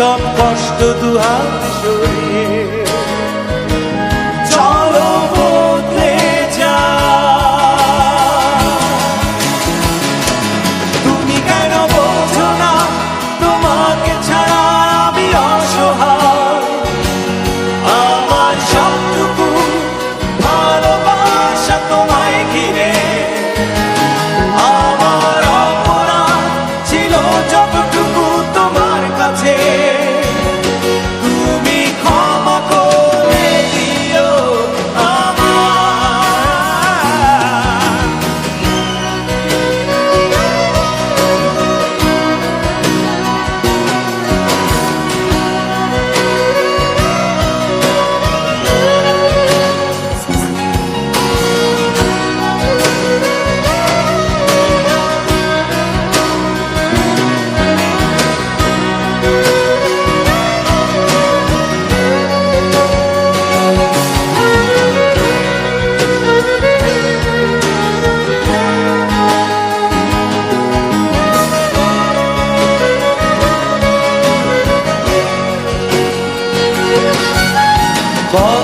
সব কষ্ট দুহাত সরিয়ে